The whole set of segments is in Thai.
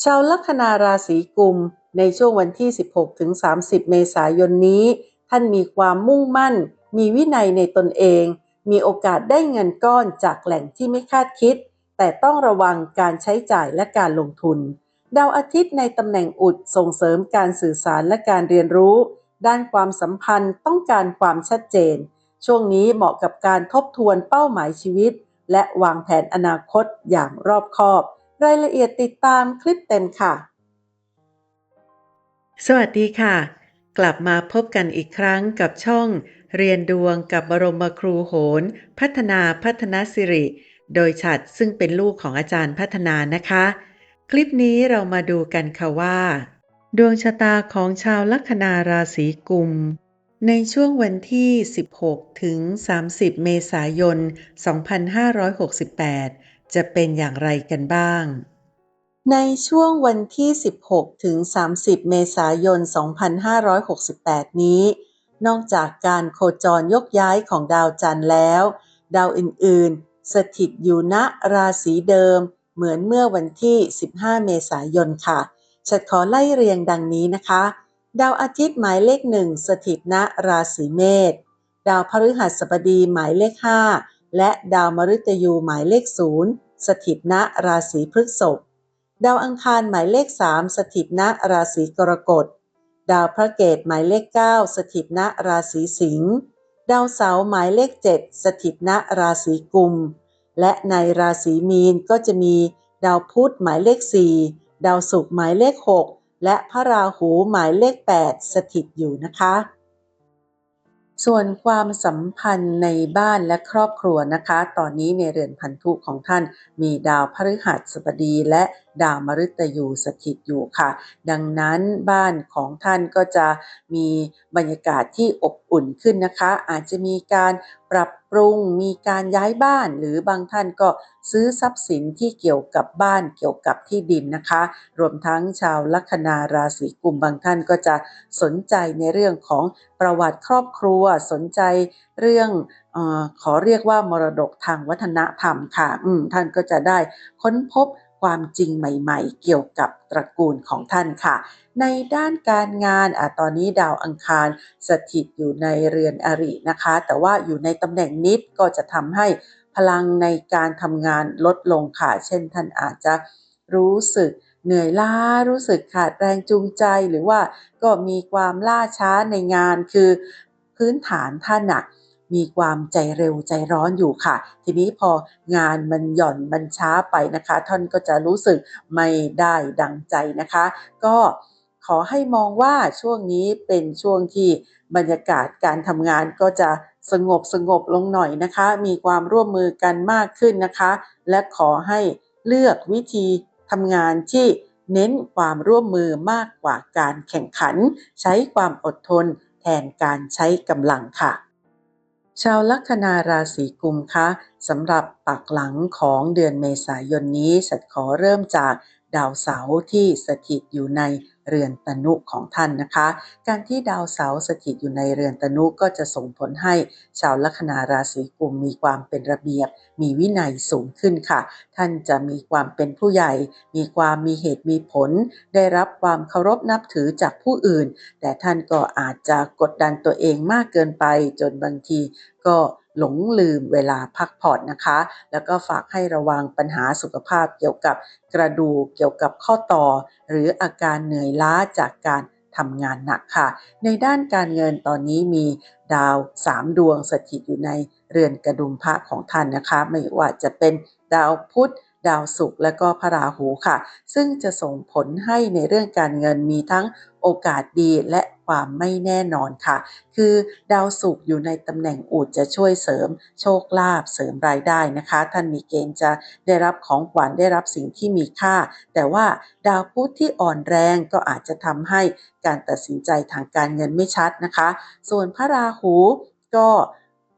ชาวลัคนาราศีกุม ในช่วงวันที่ 16ถึง30 เมษายนนี้ ท่านมีความมุ่งมั่น มีวินัยในตนเอง มีโอกาสได้เงินก้อนจากแหล่งที่ไม่คาดคิด แต่ต้องระวังการใช้จ่ายและการลงทุน ดาวอาทิตย์ในตำแหน่งอุดส่งเสริมการสื่อสารและการเรียนรู้ ด้านความสัมพันธ์ต้องการความชัดเจน ช่วงนี้เหมาะกับการทบทวนเป้าหมายชีวิต และวางแผนอนาคตอย่างรอบคอบ รายละเอียดติดตามคลิปเต็มค่ะ สวัสดีค่ะ กลับมาพบกันอีกครั้งกับช่อง เรียนดวงกับบรมครูโหน พัฒนาพัฒนาสิริ โดยฉัดซึ่งเป็นลูกของอาจารย์พัฒนานะคะ คลิปนี้เรามาดูกันค่ะว่า ดวงชะตาของชาวลัคนาราศีกุมในช่วงวันที่ 16 ถึง 30 เมษายน 2568 จะเป็นอย่างไรกันบ้าง ในช่วงวันที่ 16 ถึง 30 เมษายน 2568 นี้ นอกจากการโคจรยกย้ายของดาวจันทร์แล้ว ดาวอื่นๆ สถิตอยู่ณราศีเดิม เหมือนเมื่อวันที่ 15 เมษายนค่ะฉัดขอไล่เรียงดังนี้นะคะ ดาวอาทิตย์หมายเลขหนึ่งสถิตณราศีเมษ ดาวพฤหัสบดีหมายเลข5 และดาวมฤตยูหมายเลข0สถิตณราศีพฤษภดาวอังคารหมายเลข3สถิตณราศีกรกฎ ดาวพระเกตหมายเลข 9 สถิตณราศีสิงห์ดาวเสาร์หมายเลข 7 สถิตณราศีกุม และในราศีมีนก็จะมีดาวพุธหมายเลข 4 ดาวศุกร์หมายเลข 6 และพระราหูหมายเลข 8 สถิตอยู่นะคะ ส่วนความสัมพันธ์ในบ้านและครอบครัวนะคะ ตอนนี้ในเรือนพันธุของท่านมีดาวพฤหัสบดีและ ดาวมฤตยูสถิตอยู่ค่ะ ดังนั้นบ้านของท่านก็จะมีบรรยากาศที่อบอุ่นขึ้นนะคะ อาจจะมีการปรับปรุงมีการย้ายบ้าน หรือบางท่านก็ซื้อทรัพย์สินที่เกี่ยวกับบ้านเกี่ยวกับที่ดินนะคะ รวมทั้งชาวลัคนาราศีกุมบางท่านก็จะสนใจในเรื่องของประวัติครอบครัวสนใจเรื่องออขอเรียกว่ามรดกทางวัฒนธรรมค่ะท่านก็จะได้ค้นพบ ความจริงใหม่ ๆ เกี่ยวกับตระกูลของท่านค่ะ ในด้านการงานอะตอนนี้ดาวอังคารสถิตอยู่ในเรือนอรินะคะ แต่ว่าอยู่ในตำแหน่งนิดก็จะทำให้พลังในการทำงานลดลงค่ะ เช่นท่านอาจจะรู้สึกเหนื่อยล้ารู้สึกขาดแรงจูงใจหรือว่าก็มีความล่าช้าในงานคือพื้นฐานท่านอะ มีความใจเร็วใจร้อนอยู่ค่ะ ทีนี้พองานมันหย่อนมันช้าไปนะคะ ท่านก็จะรู้สึกไม่ได้ดังใจนะคะ ก็ขอให้มองว่าช่วงนี้เป็นช่วงที่บรรยากาศการทำงานก็จะสงบสงบลงหน่อยนะคะ มีความร่วมมือกันมากขึ้นนะคะ และขอให้เลือกวิธีทำงานที่เน้นความร่วมมือมากกว่าการแข่งขัน ใช้ความอดทนแทนการใช้กำลังค่ะ ชาวลัคนาราศีกุมคะสำหรับปักหลังของเดือนเมษายนนี้สัตขอเริ่มจาก ดาวเสาร์ที่สถิตอยู่ในเรือนตนุของท่านนะคะ การที่ดาวเสาร์สถิตอยู่ในเรือนตนุก็จะส่งผลให้ชาวลัคนาราศีกุมมีความเป็นระเบียบ มีวินัยสูงขึ้นค่ะ ท่านจะมีความเป็นผู้ใหญ่ มีความมีเหตุมีผล ได้รับความเคารพนับถือจากผู้อื่น แต่ท่านก็อาจจะกดดันตัวเองมากเกินไปจนบางทีก็ หลงลืมเวลาพักผ่อนนะคะ แล้วก็ฝากให้ระวังปัญหาสุขภาพเกี่ยวกับกระดูกเกี่ยวกับข้อต่อ หรืออาการเหนื่อยล้าจากการทำงานหนักค่ะ ในด้านการเงินตอนนี้มีดาว3ดวงสถิตอยู่ในเรือนกระดุมพระของท่านนะคะ ไม่ว่าจะเป็นดาวพุธ ดาวศุกร์และก็พระราหูค่ะ ซึ่งจะส่งผลให้ในเรื่องการเงินมีทั้งโอกาสดีและความไม่แน่นอนค่ะ คือดาวศุกร์อยู่ในตำแหน่งอูดจะช่วยเสริม โชคลาภเสริมรายได้นะคะ ท่านมีเกณฑ์จะได้รับของขวัญได้รับสิ่งที่มีค่า แต่ว่าดาวพุธที่อ่อนแรงก็อาจจะทำให้การตัดสินใจทางการเงินไม่ชัดนะคะ ส่วนพระราหูก็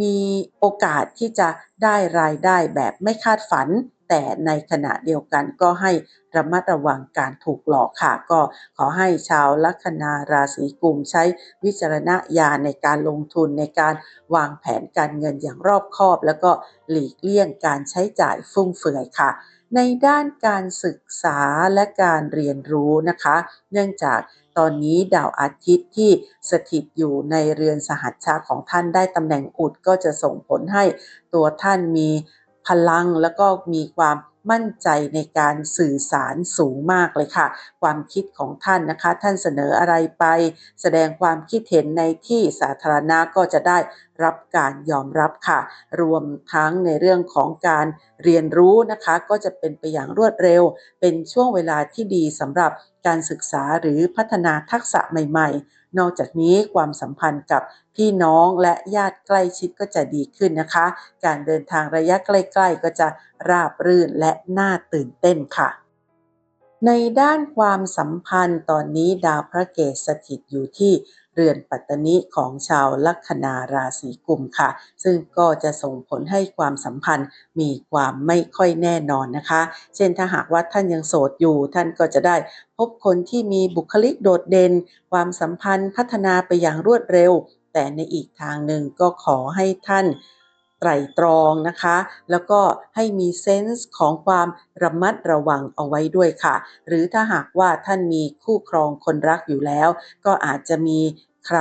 มีโอกาสที่จะได้รายได้แบบไม่คาดฝัน แต่ในขณะเดียวกันก็ให้ระมัดระวังการถูกหลอกค่ะ ก็ขอให้ชาวลัคนาราศีกุมใช้วิจารณญาณในการลงทุนในการวางแผนการเงินอย่างรอบคอบ แล้วก็หลีกเลี่ยงการใช้จ่ายฟุ่มเฟือยค่ะในด้านการศึกษาและการเรียนรู้นะคะ เนื่องจากตอนนี้ดาวอาทิตย์ที่สถิตอยู่ในเรือนสหัชชาของท่านได้ตำแหน่งอุดก็จะส่งผลให้ตัวท่านมี พลังแล้วก็มีความมั่นใจในการสื่อสารสูงมากเลยค่ะ ความคิดของท่านนะคะ ท่านเสนออะไรไป แสดงความคิดเห็นในที่สาธารณะก็จะได้รับการยอมรับค่ะ รวมทั้งในเรื่องของการเรียนรู้นะคะ ก็จะเป็นไปอย่างรวดเร็ว เป็นช่วงเวลาที่ดีสำหรับการศึกษาหรือพัฒนาทักษะใหม่ ๆ นอกจากนี้ความสัมพันธ์กับพี่น้องและญาติใกล้ชิดก็จะดีขึ้นนะคะ การเดินทางระยะใกล้ๆ ก็จะราบรื่นและน่าตื่นเต้นค่ะ ในด้านความสัมพันธ์ตอนนี้ดาวพระเกศสถิตอยู่ที่ เรือนปัตตนิของชาวลัคนาราศีกุมค่ะ ซึ่งก็จะส่งผลให้ความสัมพันธ์มีความไม่ค่อยแน่นอนนะคะ เช่นถ้าหากว่าท่านยังโสดอยู่ ท่านก็จะได้พบคนที่มีบุคลิกโดดเด่น ความสัมพันธ์พัฒนาไปอย่างรวดเร็ว แต่ในอีกทางหนึ่งก็ขอให้ท่าน ไตร่ตรองนะคะ แล้วก็ให้มีเซนส์ของความระมัดระวังเอาไว้ด้วยค่ะ หรือถ้าหากว่าท่านมีคู่ครองคนรักอยู่แล้ว ก็อาจจะมีใคร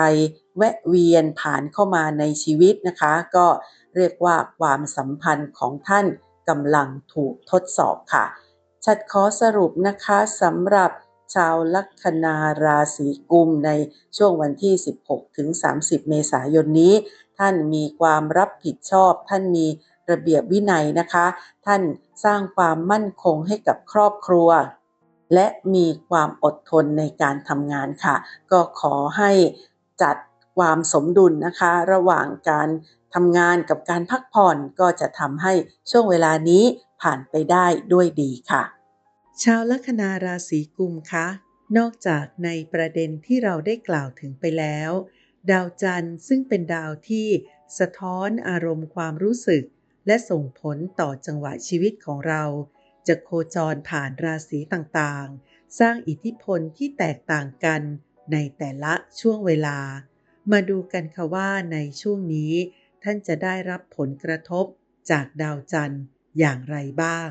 แวะเวียนผ่านเข้ามาในชีวิตนะคะ ก็เรียกว่าความสัมพันธ์ของท่านกำลังถูกทดสอบค่ะชัดขอสรุปนะคะสำหรับ ชาวลัคนาราศีกุมในช่วงวันที่ 16 ถึง 30 เมษายนนี้ ท่านมีความรับผิดชอบ ท่านมีระเบียบวินัยนะคะ ท่านสร้างความมั่นคงให้กับครอบครัว และมีความอดทนในการทำงานค่ะ ก็ขอให้จัดความสมดุลนะคะ ระหว่างการทำงานกับการพักผ่อนก็จะทำให้ช่วงเวลานี้ผ่านไปได้ด้วยดีค่ะ ชาวลัคนาราศีกุมคะนอกจากในประเด็นที่เราได้กล่าวถึงไปแล้ว ดาวจันทร์ซึ่งเป็นดาวที่สะท้อนอารมณ์ความรู้สึก และส่งผลต่อจังหวะชีวิตของเรา จะโคจรผ่านราศีต่างๆ สร้างอิทธิพลที่แตกต่างกันในแต่ละช่วงเวลา มาดูกันค่ะว่าในช่วงนี้ ท่านจะได้รับผลกระทบจากดาวจันทร์อย่างไรบ้าง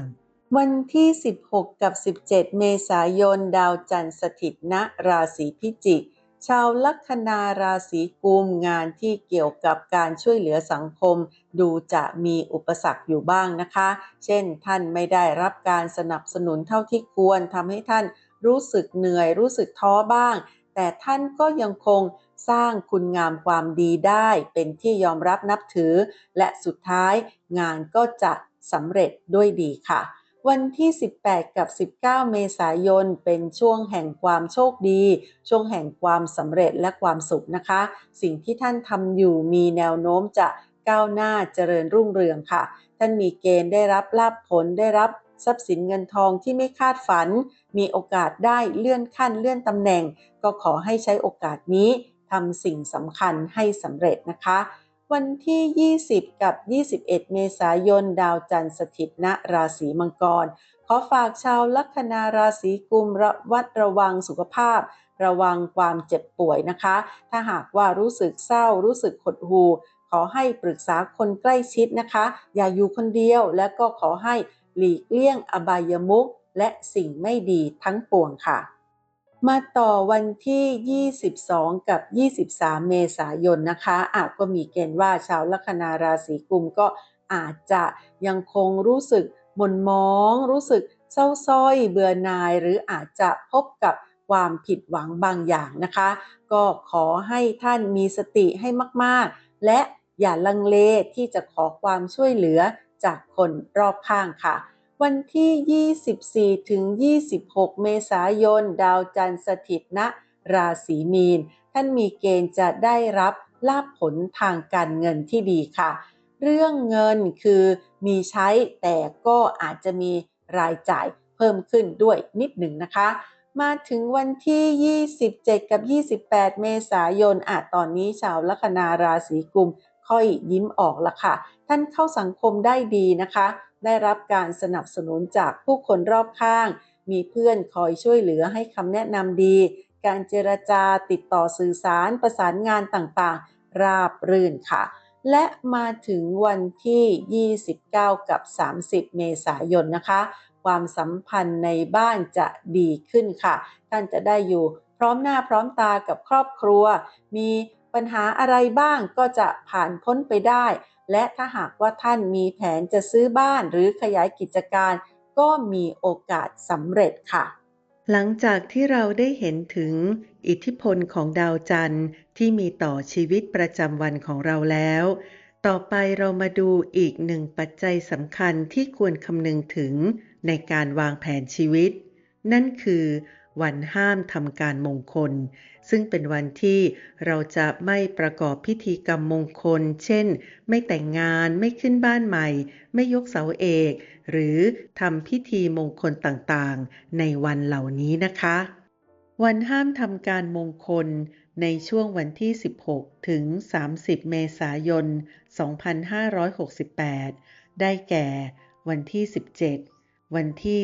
วันที่ 16 กับ 17 เมษายน ดาวจันทร์สถิตณราศีพิจิก ชาวลัคนาราศีกุมงานที่เกี่ยวกับการช่วยเหลือสังคม ดูจะมีอุปสรรคอยู่บ้างนะคะ เช่น ท่านไม่ได้รับการสนับสนุนเท่าที่ควรทำให้ท่านรู้สึกเหนื่อย รู้สึกท้อบ้าง แต่ท่านก็ยังคงสร้างคุณงามความดีได้ เป็นที่ยอมรับนับถือ และสุดท้ายงานก็จะสำเร็จด้วยดีค่ะ วันที่ 18 กับ 19 เมษายน เป็นช่วงแห่งความโชคดี ช่วงแห่งความสำเร็จและความสุขนะคะ สิ่งที่ท่านทำอยู่มีแนวโน้มจะก้าวหน้าเจริญรุ่งเรืองค่ะ ท่านมีเกณฑ์ได้รับลาภผลได้รับทรัพย์สินเงินทองที่ไม่คาดฝัน มีโอกาสได้เลื่อนขั้นเลื่อนตำแหน่ง ก็ขอให้ใช้โอกาสนี้ทำสิ่งสำคัญให้สำเร็จนะคะ วันที่ 20 กับ 21 เมษายน ดาวจันทร์สถิตณราศีมังกร ขอฝากชาวลัคนาราศีกุมระวัดระวังสุขภาพ ระวังความเจ็บป่วยนะคะ ถ้าหากว่ารู้สึกเศร้า รู้สึกหดหู่ ขอให้ปรึกษาคนใกล้ชิดนะคะ อย่าอยู่คนเดียว และก็ขอให้หลีกเลี่ยงอบายมุขและสิ่งไม่ดีทั้งปวงค่ะ มาต่อวันที่ 22 กับ 23 เมษายนนะคะ อาจก็มีเกณฑ์ว่าชาวลัคนาราศีกุมก็อาจจะยังคงรู้สึกหม่นมอง รู้สึกเศร้าส้อยเบื่อหน่าย หรืออาจจะพบกับความผิดหวังบางอย่างนะคะ ก็ขอให้ท่านมีสติให้มากๆ และอย่าลังเลที่จะขอความช่วยเหลือจากคนรอบข้างค่ะ วันที่ 24 ถึง 26 เมษายน ดาวจันทร์สถิตณราศีมีน ท่านมีเกณฑ์จะได้รับลาภผลทางการเงินที่ดีค่ะ เรื่องเงินคือมีใช้แต่ก็อาจจะมีรายจ่ายเพิ่มขึ้นด้วยนิดหนึ่งนะคะ มาถึงวันที่ 27 กับ 28 เมษายนอาจตอนนี้ชาวลัคนาราศีกุมค่อยยิ้มออกละค่ะ ท่านเข้าสังคมได้ดีนะคะ ได้รับการสนับสนุนจากผู้คนรอบข้าง มีเพื่อนคอยช่วยเหลือให้คำแนะนำดี การเจรจาติดต่อสื่อสารประสานงานต่างๆ ราบรื่นค่ะ และมาถึงวันที่ 29 กับ 30 เมษายนนะคะ ความสัมพันธ์ในบ้านจะดีขึ้นค่ะ ท่านจะได้อยู่พร้อมหน้าพร้อมตากับครอบครัว มีปัญหาอะไรบ้างก็จะผ่านพ้นไปได้ และถ้าหากว่าท่านมีแผนจะซื้อบ้านหรือขยายกิจการ ก็มีโอกาสสำเร็จค่ะ หลังจากที่เราได้เห็นถึงอิทธิพลของดาวจันทร์ที่มีต่อชีวิตประจำวันของเราแล้ว ต่อไปเรามาดูอีกหนึ่งปัจจัยสำคัญที่ควรคำนึงถึงในการวางแผนชีวิต นั่นคือวันห้ามทำการมงคล ซึ่งเป็นวันที่เราจะไม่ประกอบพิธีกรรมมงคล เช่น ไม่แต่งงานไม่ขึ้นบ้านใหม่ ไม่ยกเสาเอก หรือทำพิธีมงคลต่างๆ ในวันเหล่านี้นะคะ วันห้ามทำการมงคลในช่วงวันที่ 16 ถึง 30 เมษายน 2568 ได้แก่ วันที่ 17 วันที่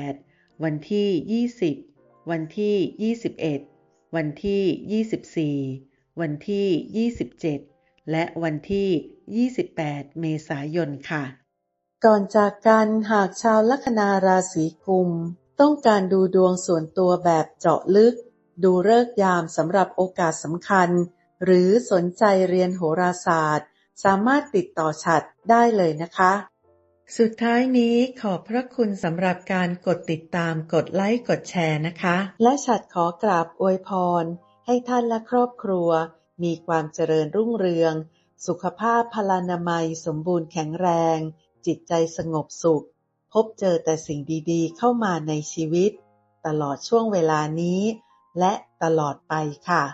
18 วันที่ 20 วันที่ 21 วันที่ 24 วันที่ 27 และวันที่ 28 เมษายนค่ะ ก่อนจากกันหากชาวลัคนาราศีกุม ต้องการดูดวงส่วนตัวแบบเจาะลึก ดูเลิกยามสำหรับโอกาสสำคัญ หรือสนใจเรียนโหราศาสตร์ สามารถติดต่อฉัดได้เลยนะคะ สุดท้ายนี้ขอบพระคุณสำหรับการกดติดตามกดไลค์กดแชร์นะคะ และฉัดขอกราบอวยพร ให้ท่านและครอบครัว มีความเจริญรุ่งเรือง สุขภาพพลานามัยสมบูรณ์แข็งแรง จิตใจสงบสุข พบเจอแต่สิ่งดีๆ เข้ามาในชีวิต ตลอดช่วงเวลานี้ และตลอดไปค่ะ